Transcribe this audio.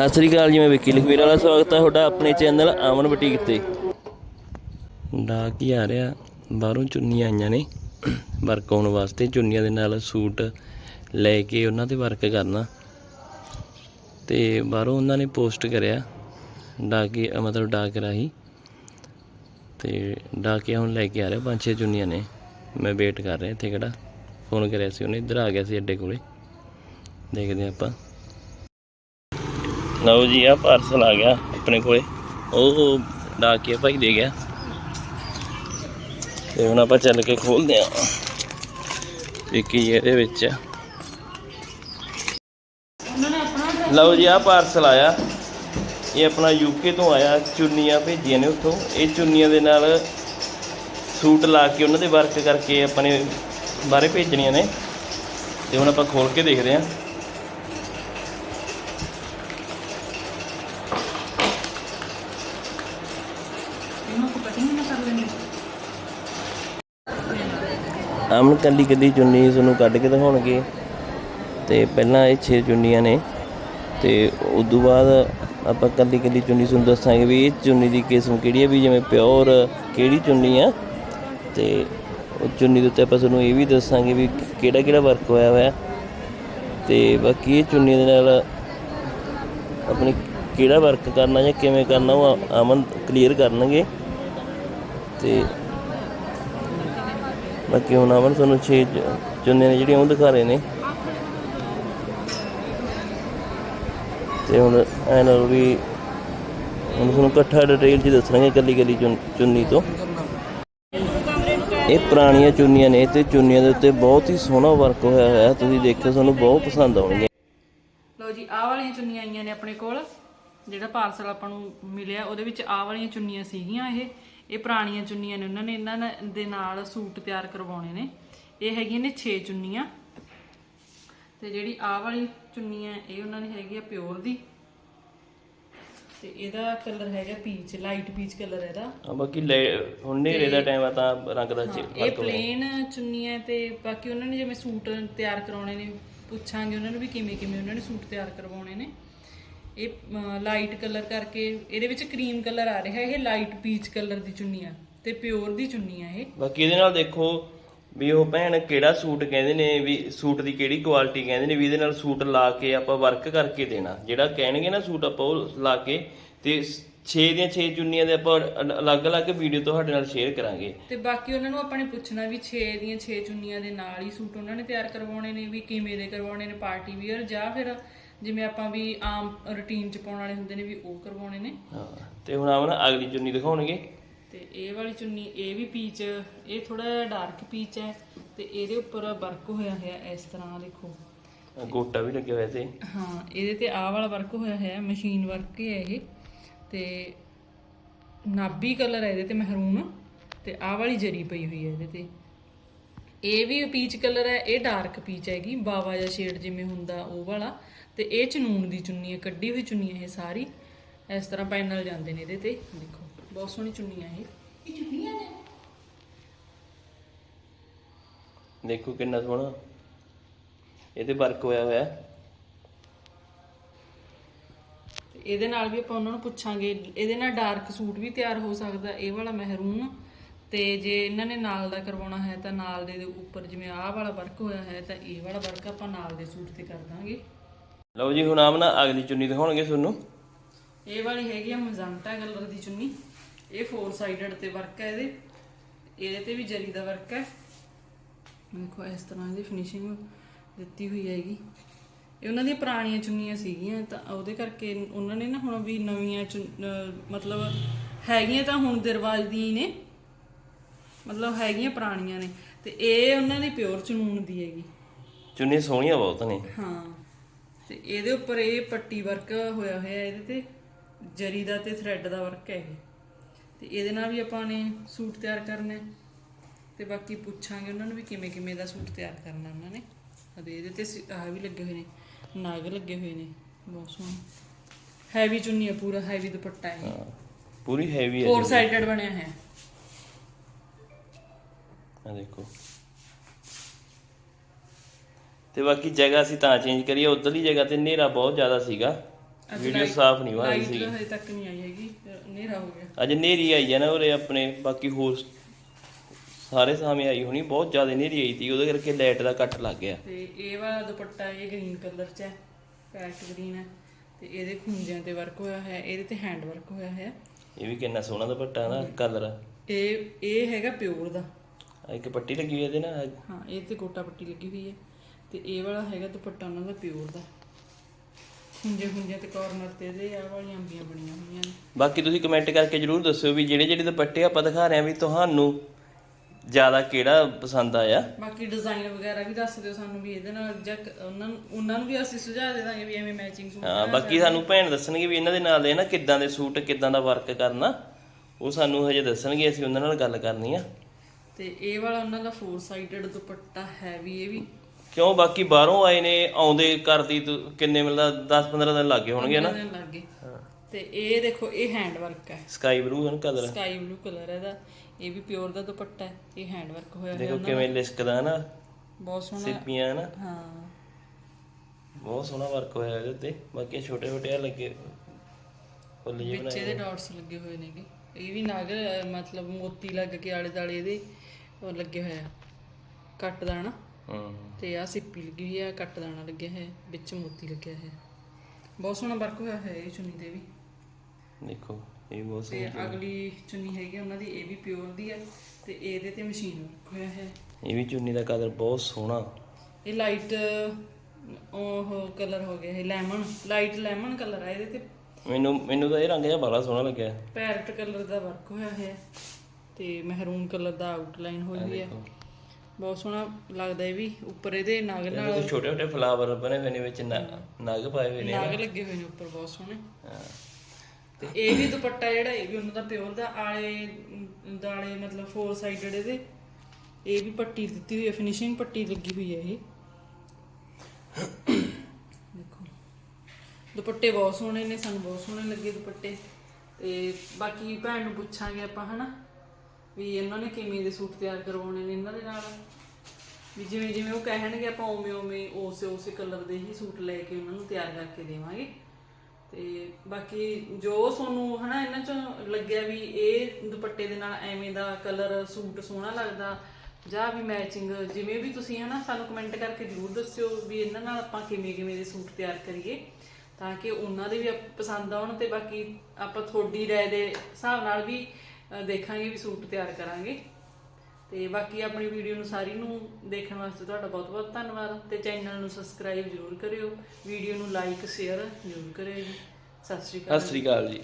ਸਤਿ ਸ੍ਰੀ ਅਕਾਲ ਜੀ, ਮੈਂ ਵਿੱਕੀ ਲਖਵੀਰ ਵਾਲਾ। ਸਵਾਗਤ ਹੈ ਤੁਹਾਡਾ ਆਪਣੇ ਚੈਨਲ ਆਮਨ ਬੁਟੀਕ ਤੇ। ਡਾਕ ਹੀ ਆ ਰਿਹਾ? ਬਾਹਰੋਂ ਚੁੰਨੀਆਂ ਆਈਆਂ ਨੇ। ਵਰਕ ਆਉਣ ਵਾਸਤੇ ਚੁੰਨੀਆਂ ਦੇ ਨਾਲ ਸੂਟ ਲੈ ਕੇ ਉਹਨਾਂ ਤੇ ਵਰਕ ਕਰਨਾ। ਤੇ ਬਾਹਰੋਂ ਉਹਨਾਂ ਨੇ ਪੋਸਟ ਕਰਿਆ, ਡਾਕੇ ਮਤਲਬ ਡਾਕ ਰਾਹੀਂ। ਤੇ ਡਾਕਿਆ ਹੁਣ ਲੈ ਕੇ ਆ ਰਿਹਾ ਪੰਜ ਛੇ ਚੁੰਨੀਆਂ ਨੇ। ਮੈਂ ਵੇਟ ਕਰ ਰਿਹਾ ਇੱਥੇ ਕਿਹੜਾ ਫੋਨ ਕਰਿਆ ਸੀ ਉਹਨੇ, ਇੱਧਰ ਆ ਗਿਆ ਸੀ ਅੱਡੇ ਕੋਲੇ। ਦੇਖਦੇ ਹਾਂ ਆਪਾਂ। ਲਓ ਜੀ ਆ ਪਾਰਸਲ ਆ ਗਿਆ ਆਪਣੇ ਕੋਲੇ। ਉਹ ਡਾਕੀਆ ਭਾਈ ਦੇ ਗਿਆ। ਤੇ ਹੁਣ ਆਪਾਂ ਚੱਲ ਕੇ ਖੋਲਦੇ ਆ ਦੇਖੀ ਇਹਦੇ ਵਿੱਚ ਲਓ ਜੀ ਆ ਪਾਰਸਲ ਆਇਆ। ਇਹ ਆਪਣਾ ਯੂਕੇ ਤੋਂ ਆਇਆ। ਚੁੰਨੀਆਂ ਭੇਜੀਆਂ ਨੇ ਉੱਥੋਂ। ਇਹ ਚੁੰਨੀਆਂ ਦੇ ਨਾਲ ਸੂਟ ਲਾ ਕੇ ਉਹਨਾਂ ਦੇ ਵਰਕ ਕਰਕੇ ਆਪਣੇ ਬਾਹਰੇ ਭੇਜਣੀਆਂ ਨੇ। ਤੇ ਹੁਣ ਆਪਾਂ ਖੋਲ ਕੇ ਦੇਖਦੇ ਹਾਂ ਇਹਨੂੰ ਆਪਾਂ ਕਟਿੰਗ ਨਾ ਕਰ ਲੈਂਦੇ ਅਮਨ ਕੱਲੀ ਕੱਲੀ ਚੁੰਨੀ ਤੁਹਾਨੂੰ ਕੱਢ ਕੇ ਦਿਖਾਉਣਗੇ। ਤੇ ਪਹਿਲਾਂ ਇਹ 6 ਚੁੰਨੀਆਂ ਨੇ। ਤੇ ਤੋਂ ਬਾਅਦ ਆਪਾਂ ਕੱਲੀ ਕੱਲੀ ਚੁੰਨੀ ਤੁਹਾਨੂੰ ਦੱਸਾਂਗੇ ਵੀ ਇਹ ਚੁੰਨੀ ਦੀ ਕਿਸਮ ਕਿਹੜੀ ਹੈ ਵੀ ਜਿਵੇਂ ਪਿਓਰ ਕਿਹੜੀ ਚੁੰਨੀ ਆ। ਤੇ ਉਹ ਚੁੰਨੀ ਦੇ ਉੱਤੇ ਆਪਾਂ ਤੁਹਾਨੂੰ ਇਹ ਵੀ ਦੱਸਾਂਗੇ ਵੀ ਕਿਹੜਾ ਕਿਹੜਾ ਵਰਕ ਹੋਇਆ ਹੋਇਆ। ਤੇ ਬਾਕੀ ਇਹ ਚੁੰਨੀ ਦੇ ਨਾਲ ਆਪਣੀ ਕਿਹੜਾ ਵਰਕ ਕਰਨਾ ਜਾਂ ਕਿਵੇਂ ਕਰਨਾ ਉਹ ਅਮਨ ਕਲੀਅਰ ਕਰਨਗੇ। ਤੇ ਬਾਕੀ ਹੁਣ ਅਮਨ ਤੁਹਾਨੂੰ ਛੇ ਚੁੰਨੇ ਨੇ ਜਿਹੜੀਆਂ ਉਹ ਦਿਖਾ ਰਹੇ ਨੇ। ਤੇ ਹੁਣ ਐ ਵੀ ਹੁਣ ਤੁਹਾਨੂੰ ਇਕੱਠਾ ਡਿਟੇਲ ਚ ਦੱਸਣਗੇ ਕੱਲੀ ਕੱਲੀ ਚੁੰਨੀ ਤੋਂ। ਇਹ ਪੁਰਾਣੀਆਂ ਚੁੰਨੀਆਂ ਨੇ ਤੇ ਚੁੰਨੀਆਂ ਦੇ ਉੱਤੇ ਬਹੁਤ ਹੀ ਸੋਹਣਾ ਵਰਕ ਹੋਇਆ ਹੋਇਆ ਤੁਸੀਂ ਦੇਖੋ ਤੁਹਾਨੂੰ ਬਹੁਤ ਪਸੰਦ ਆਉਣਗੇ ਲਓ ਜੀ, ਆਹ ਵਾਲੀਆਂ ਚੁੰਨੀਆਂ ਆਈਆਂ ਨੇ ਆਪਣੇ ਕੋਲ। ਜਿਹੜਾ ਪਾਰਸਲ ਆਪਾਂ ਨੂੰ ਮਿਲਿਆ, ਉਹਦੇ ਵਿੱਚ ਆਹ ਵਾਲੀਆਂ ਚੁੰਨੀਆਂ ਸੀਗੀਆਂ ਇਹ। ਇਹ ਪੁਰਾਣੀਆਂ ਚੁੰਨੀਆਂ ਨੇ ਉਹਨਾਂ ਨੇ ਇਹਨਾਂ ਦੇ ਨਾਲ ਸੂਟ ਤਿਆਰ ਕਰਵਾਉਣੇ ਨੇ। ਇਹ ਹੈਗੀਆਂ ਨੇ 6 ਚੁੰਨੀਆਂ। ਤੇ ਜਿਹੜੀ ਆਹ ਵਾਲੀ ਚੁੰਨੀ ਹੈ ਇਹ ਉਹਨਾਂ ਨੇ ਹੈਗੀ ਆ ਪਿਓਰ ਦੀ। ਤੇ ਇਹਦਾ ਕਲਰ ਹੈਗਾ ਪੀਚ ਲਾਈਟ ਪੀਚ ਕਲਰ ਇਹਦਾ। ਆ ਬਾਕੀ ਹੁਣ ਨੇਰੇ ਦਾ ਟਾਈਮ ਆ ਤਾਂ ਰੰਗ ਦਾ ਚ ਇਹ ਪਲੇਨ ਚੁੰਨੀਆਂ ਤੇ ਬਾਕੀ ਉਹਨਾਂ ਨੇ ਜਿਵੇਂ ਸੂਟ ਤਿਆਰ ਕਰਾਉਣੇ ਨੇ ਪੁੱਛਾਂਗੇ ਉਹਨਾਂ ਨੂੰ ਵੀ ਕਿਵੇਂ ਕਿਵੇਂ ਉਹਨਾਂ ਨੇ ਸੂਟ ਤਿਆਰ ਕਰਵਾਉਣੇ ਨੇ। ਇਹ ਲਾਈਟ ਕਲਰ ਕਰਕੇ ਇਹਦੇ ਵਿੱਚ ਕਰੀਮ ਕਲਰ ਆ ਰਿਹਾ ਇਹ ਲਾਈਟ ਪੀਚ ਕਲਰ ਦੀ ਚੁੰਨੀ ਆ ਤੇ ਪਿਓਰ ਦੀ ਚੁੰਨੀ ਆ ਇਹ। ਬਾਕੀ ਇਹਦੇ ਨਾਲ ਦੇਖੋ ਵੀ ਉਹ ਭੈਣ ਕਿਹੜਾ ਸੂਟ ਕਹਿੰਦੇ ਨੇ ਵੀ ਸੂਟ ਦੀ ਕਿਹੜੀ ਕੁਆਲਿਟੀ ਕਹਿੰਦੇ ਨੇ ਵੀ ਇਹਦੇ ਨਾਲ ਸੂਟ ਲਾ ਕੇ ਆਪਾਂ ਵਰਕ ਕਰਕੇ ਦੇਣਾ। ਜਿਹੜਾ ਕਹਿਣਗੇ ਨਾ ਸੂਟ ਆਪਾਂ ਉਹ ਲਾ ਕੇ ਤੇ 6 ਦੀਆਂ 6 ਚੁੰਨੀਆਂ ਦੇ ਆਪਾਂ ਅਲ- ਅਲੱਗ-ਅਲੱਗ ਵੀਡੀਓ ਤੁਹਾਡੇ ਨਾਲ ਸ਼ੇਅਰ ਕਰਾਂਗੇ। ਤੇ ਬਾਕੀ ਉਹਨਾਂ ਨੂੰ ਆਪਾਂ ਨੇ ਪੁੱਛਣਾ ਵੀ 6 ਦੀਆਂ 6 ਚੁੰਨੀਆਂ ਦੇ ਨਾਲ ਹੀ ਸੂਟ ਉਹਨਾਂ ਨੇ ਤਿਆਰ ਕਰਵਾਉਣੇ ਨੇ ਵੀ ਕਿਵੇਂ ਦੇ ਕਰਵਾਉਣੇ ਨੇ ਪਾਰਟੀ ਵੀਅਰ ਜਾਂ ਫਿਰ ਜਿਵੇਂ ਆਪਾਂ ਵੀ ਆਮ ਰੁਟੀਨ ਚ ਪਾਉਣ ਵਾਲੇ ਹੁੰਦੇ ਨੇ ਵੀ ਉਹ ਕਰਵਾਉਣੇ ਨੇ। ਹਾਂ ਤੇ ਹੁਣ ਆਵਣ ਅਗਲੀ ਚੁੰਨੀ ਦਿਖਾਉਣਗੇ। ਤੇ ਇਹ ਵਾਲੀ ਚੁੰਨੀ ਇਹ ਵੀ ਪੀਚ ਇਹ ਥੋੜਾ ਡਾਰਕ ਪੀਚ ਹੈ ਤੇ ਇਹਦੇ ਉੱਪਰ ਵਰਕ ਹੋਇਆ ਹੋਇਆ ਇਸ ਤਰ੍ਹਾਂ ਦੇਖੋ। ਗੋਟਾ ਵੀ ਲੱਗਿਆ ਹੋਇਆ ਤੇ ਹਾਂ ਇਹਦੇ ਤੇ ਆਹ ਵਾਲਾ ਵਰਕ ਹੋਇਆ ਹੋਇਆ ਮਸ਼ੀਨ ਵਰਕ ਹੀ ਹੈ ਇਹ। ਤੇ ਨਾਬੀ ਕਲਰ ਹੈ ਇਹਦੇ ਤੇ ਮਹਿਰੂਨ ਤੇ ਆਹ ਵਾਲੀ ਜਰੀ ਪਈ ਹੋਈ ਹੈ ਇਹਦੇ ਤੇ। ਇਹ ਵੀ ਪੀਚ ਕਲਰ ਹੈ ਇਹ ਡਾਰਕ ਪੀਚ ਹੈਗੀ ਬਾਵਾ ਜਾਂ ਸ਼ੇਡ ਜਿਵੇਂ ਹੁੰਦਾ ਉਹ ਵਾਲਾ। ਤੇ ਇਹ ਚਨੂਨ ਦੀ ਚੁੰਨੀ ਹੈ ਕੱਢੀ ਹੋਈ ਚੁੰਨੀ ਹੈ ਇਹ ਸਾਰੀ। ਇਸ ਤਰ੍ਹਾਂ ਪੈਨਲ ਜਾਂਦੇ ਨੇ ਇਹਦੇ ਤੇ। ਦੇਖੋ ਬਹੁਤ ਸੋਹਣੀ ਚੁੰਨੀ ਹੈ ਇਹ। ਦੇਖੋ ਕਿੰਨਾ ਸੋਹਣਾ। ਇਹਦੇ ਵਰਕ ਹੋਇਆ ਹੋਇਆ। ਹੈ। ਤੇ ਇਹਦੇ ਨਾਲ ਵੀ ਆਪਾਂ ਉਹਨਾਂ ਨੂੰ ਪੁੱਛਾਂਗੇ। ਇਹਦੇ ਨਾਲ ਡਾਰਕ ਸੂਟ ਵੀ ਤਿਆਰ ਹੋ ਸਕਦਾ ਇਹ ਵਾਲਾ ਮਹਿਰੂਨ। ਤੇ ਜੇ ਇਹਨਾਂ ਨੇ ਨਾਲ ਦਾ ਕਰਵਾਉਣਾ ਹੈ ਤਾਂ ਨਾਲ ਦੇ ਦੇ ਉੱਪਰ ਜਿਵੇਂ ਆਹ ਵਾਲਾ ਵਰਕ ਹੋਇਆ ਹੈ ਤਾਂ ਇਹ ਵਾਲਾ ਵਰਕ ਆਪਾਂ ਨਾਲ ਦੇ ਸੂਟ ਤੇ ਕਰ ਦਾਂਗੇ। ਲਓ ਜੀ ਹੁਣ ਆਵਣ ਅਗਲੀ ਚੁੰਨੀ ਦਿਖਾਉਣਗੇ ਤੁਹਾਨੂੰ। ਇਹ ਵਾਲੀ ਹੈਗੀ ਆ ਮਜ਼ੰਟਾ ਕਲਰ ਦੀ ਚੁੰਨੀ। ਇਹ ਫੋਰ ਸਾਈਡਡ ਤੇ ਵਰਕ ਹੈ ਇਹਦੇ। ਇਹਦੇ ਤੇ ਵੀ ਜਰੀ ਦਾ ਵਰਕ ਹੈ ਦੇਖੋ ਇਸ ਤਰ੍ਹਾਂ ਇਹਦੀ ਫਿਨਿਸ਼ਿੰਗ ਦਿੱਤੀ ਹੋਈ ਹੈਗੀ। ਇਹ ਉਹਨਾਂ ਦੀਆਂ ਪੁਰਾਣੀਆਂ ਚੁੰਨੀਆਂ ਸੀਗੀਆਂ ਤਾਂ ਉਹਦੇ ਕਰਕੇ ਉਹਨਾਂ ਨੇ ਨਾ ਹੁਣ ਵੀ ਨਵੀਆਂ ਚੁੰਨ- ਮਤਲਬ ਹੈਗੀਆਂ ਤਾਂ ਹੁਣ ਦੇ ਰਿਵਾਜ ਹੀ ਨੇ। ਮਤਲਬ ਹੈਗੀਆਂ ਪੁਰਾਣੀਆਂ ਨੇ। ਤੇ ਇਹ ਉਹਨਾਂ ਦੀ ਪਿਓਰ ਚਨੂਨ ਦੀ ਹੈਗੀ। ਚੁੰਨੀਆਂ ਸੋਹਣੀਆਂ ਬਹੁਤ ਨੇ। ਹਾਂ। ਤੇ ਇਹਦੇ ਉੱਪਰ ਇਹ ਪੱਟੀ ਵਰਕ ਹੋਇਆ ਹੋਇਆ ਇਹਦੇ ਤੇ ਜਰੀ ਦਾ ਤੇ ਥ੍ਰੈਡ ਦਾ ਵਰਕ ਹੈ ਇਹ। ਤੇ ਇਹਦੇ ਨਾਲ ਵੀ ਆਪਾਂ ਨੇ ਸੂਟ ਤਿਆਰ ਕਰਨਾ। ਹੈ ਤੇ ਬਾਕੀ ਪੁੱਛਾਂਗੇ ਉਹਨਾਂ ਨੂੰ ਵੀ ਕਿਵੇਂ ਕਿਵੇਂ ਦਾ ਸੂਟ ਤਿਆਰ ਕਰਨਾ ਉਹਨਾਂ ਨੇ। ਅਤੇ ਇਹਦੇ ਤੇ ਆਹ ਵੀ ਲੱਗੇ ਹੋਏ ਨੇ ਨਾਗ ਲੱਗੇ ਹੋਏ ਨੇ ਬਹੁਤ ਸੋਹਣੇ। ਹੈਵੀ ਚੁੰਨੀ ਹੈ ਪੂਰਾ ਹੈਵੀ ਦੁਪੱਟਾ ਹੈ ਹਾਂ ਪੂਰੀ ਹੈਵੀ ਹੈ ਫੋਰ ਸਾਈਡਡ ਬਣਿਆ ਹੈ ਆ ਦੇਖੋ। ਤੇ ਬਾਕੀ ਜਗ੍ਹਾ ਅਸੀਂ ਤਾਂ ਚੇਂਜ ਕਰੀ ਉਧਰਲੀ ਜਗ੍ਹਾ ਤੇ ਹਨੇਰਾ ਬਹੁਤ ਜ਼ਿਆਦਾ ਸੀਗਾ। ਵੀਡੀਓ ਸਾਫ਼ ਨਹੀਂ ਰਹੀ ਲਾਈਟ ਸੀ ਹਜੇ ਤੱਕ ਨਹੀਂ ਆਈ ਹੈਗੀ ਹਨੇਰਾ ਹੋ ਗਿਆ। ਅੱਜ ਨੇਰੀ ਆਈ ਹੈ ਨਾ ਉਰੇ ਆਪਣੇ ਬਾਕੀ ਹੋਰ ਸਾਰੇ ਸਾਹਮਣੇ ਆਈ ਹੋਣੀ ਬਹੁਤ ਜ਼ਿਆਦਾ ਨੇਰੀ ਆਈ ਸੀ ਉਹਦੇ ਕਰਕੇ ਲਾਈਟ ਦਾ ਕੱਟ ਲੱਗ ਗਿਆ। ਤੇ ਇਹ ਵਾਲਾ ਦੁਪੱਟਾ ਇਹ ਗ੍ਰੀਨ ਕਲਰ ਚ ਹੈ ਪੈਟ ਗ੍ਰੀਨ ਹੈ ਤੇ ਇਹਦੇ ਖੁੰਝਿਆਂ ਤੇ ਵਰਕ ਹੋਇਆ ਹੈ ਇਹਦੇ ਤੇ ਹੈਂਡ ਵਰਕ ਹੋਇਆ ਹੈ ਇਹ ਵੀ ਕਿੰਨਾ ਸੋਹਣਾ ਦੁਪੱਟਾ ਨਾ ਕਲਰ ਇਹ ਇਹ ਹੈਗਾ ਪਿਓਰ ਦਾ। ਇੱਕ ਪੱਟੀ ਲੱਗੀ ਹੋਈ ਇਹਦੇ ਨਾਲ। ਹਾਂ ਇਹ ਤੇ ਗੋਟਾ ਪੱਟੀ ਲੱਗੀ ਹੋਈ ਹੈ। ਤੇ ਇਹ ਵਾਲਾ ਹੈਗਾ ਦੁਪੱਟਾ ਉਹਨਾਂ ਦਾ ਪਿਓਰ ਦਾ। ਖੁੰਝੇ ਖੁੰਝੇ ਤੇ ਕਾਰਨਰ ਤੇ ਇਹਦੇ ਆ ਵਾਲੀਆਂ ਅੰਬੀਆਂ ਬਣੀਆਂ ਹੋਈਆਂ ਨੇ। ਬਾਕੀ ਤੁਸੀਂ ਕਮੈਂਟ ਕਰਕੇ ਜਰੂਰ ਦੱਸਿਓ ਵੀ ਜਿਹੜੇ ਜਿਹੜੇ ਦੁਪੱਟੇ ਆਪਾਂ ਦਿਖਾ ਰਹੇ ਆ ਵੀ ਤੁਹਾਨੂੰ ਜ਼ਿਆਦਾ ਕਿਹੜਾ ਪਸੰਦ ਆਇਆ। ਬਾਕੀ ਡਿਜ਼ਾਈਨ ਵਗੈਰਾ ਵੀ ਦੱਸ ਦਿਓ ਸਾਨੂੰ ਵੀ ਇਹਦੇ ਨਾਲ ਜਾਂ ਉਹਨਾਂ ਨੂੰ ਉਹਨਾਂ ਨੂੰ ਵੀ ਅਸੀਂ ਸੁਝਾਅ ਦੇ ਦਾਂਗੇ ਵੀ ਐਵੇਂ ਮੈਚਿੰਗ ਸੂਟ ਹਾਂ ਬਾਕੀ ਸਾਨੂੰ ਭੈਣ ਦੱਸਣਗੇ ਵੀ ਇਹਨਾਂ ਦੇ ਨਾਲ ਦੇ ਨਾ ਕਿੱਦਾਂ ਦੇ ਸੂਟ ਕਿੱਦਾਂ ਦਾ ਵਰਕ ਕਰਨਾ। ਉਹ ਸਾਨੂੰ ਹਜੇ ਦੱਸਣਗੇ ਅਸੀਂ ਉਹਨਾਂ ਨਾਲ ਗੱਲ ਕਰਨੀ ਆ। ਤੇ ਇਹ ਵਾਲਾ ਉਹਨਾਂ ਦਾ ਫੋਰ ਸਾਈਡਡ ਦੁਪੱਟਾ ਹੈ ਵੀ ਇਹ ਵੀ ਕਿਉਂ? ਬਾਕੀ ਬਾਹਰੋਂ ਆਏ ਨੇ ਆਉਂਦੇ ਕਰਦੀ ਕਿੰਨੇ ਮਿਲਦਾ? 10 15 ਦਿਨ ਲੱਗੇ ਹੋਣਗੇ ਨਾ। ਦੇ ਲੱਗੇ ਤੇ ਇਹ ਦੇਖੋ ਇਹ ਹੈਂਡ ਵਰਕ ਹੈ ਸਕਾਈ ਬਲੂ ਹਨ ਕਲਰ? ਸਕਾਈ ਬਲੂ ਕਲਰ ਹੈ ਇਹਦਾ। ਇਹ ਵੀ ਪਿਓਰ ਦਾ ਦੁਪੱਟਾ ਹੈ। ਇਹ ਹੈਂਡ ਵਰਕ ਹੋਇਆ ਹੈ ਦੇਖੋ ਕਿਵੇਂ ਲਿਸਕਦਾ ਨਾ। ਬਹੁਤ ਸੋਹਣਾ। ਸਿੱਪੀਆਂ ਨਾ। ਹਾਂ। ਬਹੁਤ ਸੋਹਣਾ ਵਰਕ ਹੋਇਆ ਇਹਦੇ ਉੱਤੇ। ਬਾਕੀ ਛੋਟੇ ਛੋਟੇ ਆ ਲੱਗੇ ਫੁੱਲ ਜਿਹੇ ਵਿੱਚ ਇਹਦੇ ਡਾਟਸ ਲੱਗੇ ਹੋਏ ਨੇਗੇ। ਇਹ ਵੀ ਨਗ ਅਹ, ਮਤਲਬ ਮੋਤੀ ਲੱਗ ਕੇ ਆਲੇ ਦਾਲੇ ਇਹਦੇ ਉਹ ਲੱਗੇ ਹੋਇਆ ਕੱਟ ਦਾਣਾ ਹੂੰ। ਤੇ ਆ ਸਿੱਪੀ ਲੱਗੀ ਹੋਈ ਆ ਕੱਟ ਦਾਣਾ ਲੱਗਿਆ ਹੈ ਵਿੱਚ ਮੋਤੀ ਲੱਗਿਆ ਹੈ ਬਹੁਤ ਸੋਹਣਾ ਵਰਕ ਹੋਇਆ ਹੈ ਇਹ ਚੁੰਨੀ ਤੇ ਵੀ। ਦੇਖੋ ਇਹ ਬਹੁਤ ਤੇ ਸੋਹਣਾ ਅਗਲੀ ਚੁੰਨੀ ਹੈਗੀ ਉਹਨਾਂ ਦੀ ਇਹ ਵੀ ਪਿਓਰ ਦੀ ਹੈ ਤੇ ਇਹਦੇ ਤੇ ਮਸ਼ੀਨ ਵਰਕ ਹੋਇਆ ਹੈ ਇਹ ਵੀ ਚੁੰਨੀ ਦਾ ਕਲਰ ਬਹੁਤ ਸੋਹਣਾ। ਇਹ ਲਾਈਟ ਉਹ ਕਲਰ ਹੋ ਗਿਆ ਇਹ ਲੈਮਨ ਲਾਈਟ ਲੈਮਨ ਕਲਰ ਹੈ ਇਹਦੇ ਤੇ। ਮੈਨੂੰ ਮੈਨੂੰ ਤਾਂ ਇਹ ਰੰਗ ਜਿਹਾ ਬੜਾ ਸੋਹਣਾ ਲੱਗਿਆ। ਪੈਰਟ ਕਲਰ ਦਾ ਵਰਕ ਹੋਇਆ ਹੈ ਤੇ ਮਹਿਰੂਨ ਕਲਰ ਦਾ ਆਊਟਲਾਈਨ ਹੋਈ ਹੋਈ ਹੈ ਬਹੁਤ ਸੋਹਣਾ ਲੱਗਦਾ ਇਹ ਵੀ ਉੱਪਰ ਇਹਦੇ ਨਗ ਨਾਲ ਇਹਦੇ ਛੋਟੇ ਛੋਟੇ ਫਲਾਵਰ ਬਣੇ ਹੋਏ ਨੇ ਵਿੱਚ ਨ- ਨਗ ਪਾਏ ਹੋਏ ਨੇ ਨਗ ਲੱਗੇ ਹੋਏ ਨੇ ਉੱਪਰ ਬਹੁਤ ਸੋਹਣੇ। ਹਾਂ। ਤੇ ਇਹ ਵੀ ਦੁਪੱਟਾ ਜਿਹੜਾ ਇਹ ਵੀ ਉਹਨਾਂ ਦਾ ਪਿਓਰ ਦਾ ਆਲੇ ਅਮ, ਦਾਲੇ ਮਤਲਬ ਫੋਰ ਸਾਈਡਡ ਇਹਦੇ। ਇਹ ਵੀ ਪੱਟੀ ਦਿੱਤੀ ਹੋਈ ਹੈ ਫਿਨਿਸ਼ਿੰਗ ਪੱਟੀ ਲੱਗੀ ਹੋਈ ਹੈ ਇਹ। ਦੇਖੋ। ਦੁਪੱਟੇ ਬਹੁਤ ਸੋਹਣੇ ਨੇ ਸਾਨੂੰ ਬਹੁਤ ਸੋਹਣੇ ਲੱਗੇ ਦੁਪੱਟੇ। ਤੇ ਬਾਕੀ ਭੈਣ ਨੂੰ ਪੁੱਛਾਂਗੇ ਆਪਾਂ ਹਨਾ? ਵੀ ਇਹਨਾਂ ਨੇ ਕਿਵੇਂ ਦੇ ਸੂਟ ਤਿਆਰ ਕਰਵਾਉਣੇ ਨੇ ਇਹਨਾਂ ਦੇ ਨਾਲ? ਵੀ ਜਿਵੇਂ ਜਿਵੇਂ ਉਹ ਕਹਿਣਗੇ ਆਪਾਂ ਉਵੇਂ ਉਵੇਂ ਉਸੇ ਉਸੇ ਕਲਰ ਦੇ ਹੀ ਸੂਟ ਲੈ ਕੇ ਉਹਨਾਂ ਨੂੰ ਤਿਆਰ ਕਰਕੇ ਦੇਵਾਂਗੇ। ਤੇ ਬਾਕੀ ਜੋ ਤੁਹਾਨੂੰ ਹਨਾ ਇਹਨਾਂ ਚੋਂ ਲੱਗਿਆ ਵੀ ਇਹ ਦੁਪੱਟੇ ਦੇ ਨਾਲ ਐਵੇਂ ਦਾ ਕਲਰ ਸੂਟ ਸੋਹਣਾ ਲੱਗਦਾ, ਜਾਂ ਵੀ ਮੈਚਿੰਗ ਜਿਵੇਂ ਵੀ ਤੁਸੀਂ ਹਨਾ ਸਾਨੂੰ ਕਮੈਂਟ ਕਰਕੇ ਜਰੂਰ ਦੱਸਿਓ ਵੀ ਇਹਨਾਂ ਨਾਲ ਆਪਾਂ ਕਿਵੇਂ ਕਿਵੇਂ ਦੇ ਸੂਟ ਤਿਆਰ ਕਰੀਏ, ਤਾਂ ਕਿ ਉਹਨਾਂ ਦੇ ਵੀ ਪਸੰਦ ਆਉਣ ਤੇ ਬਾਕੀ ਆਪਾਂ ਤੁਹਾਡੀ ਰਾਏ ਦੇ ਹਿਸਾਬ ਨਾਲ ਵੀ ਦੇਖਾਂਗੇ ਵੀ ਸੂਟ ਤਿਆਰ ਕਰਾਂਗੇ। ਤੇ ਬਾਕੀ ਆਪਣੀ ਵੀਡੀਓ ਨੂੰ ਸਾਰੀ ਨੂੰ ਦੇਖਣ ਵਾਸਤੇ ਤੁਹਾਡਾ ਬਹੁਤ ਬਹੁਤ ਧੰਨਵਾਦ। ਤੇ ਚੈਨਲ ਨੂੰ ਸਬਸਕ੍ਰਾਈਬ ਜਰੂਰ ਕਰਿਓ। ਵੀਡੀਓ ਨੂੰ ਲਾਈਕ ਸ਼ੇਅਰ ਜਰੂਰ ਕਰਿਓ ਜੀ। ਸਤਿ ਸ਼੍ਰੀ ਅਕਾਲ। ਸਤਿ ਸ੍ਰੀ ਅਕਾਲ ਜੀ।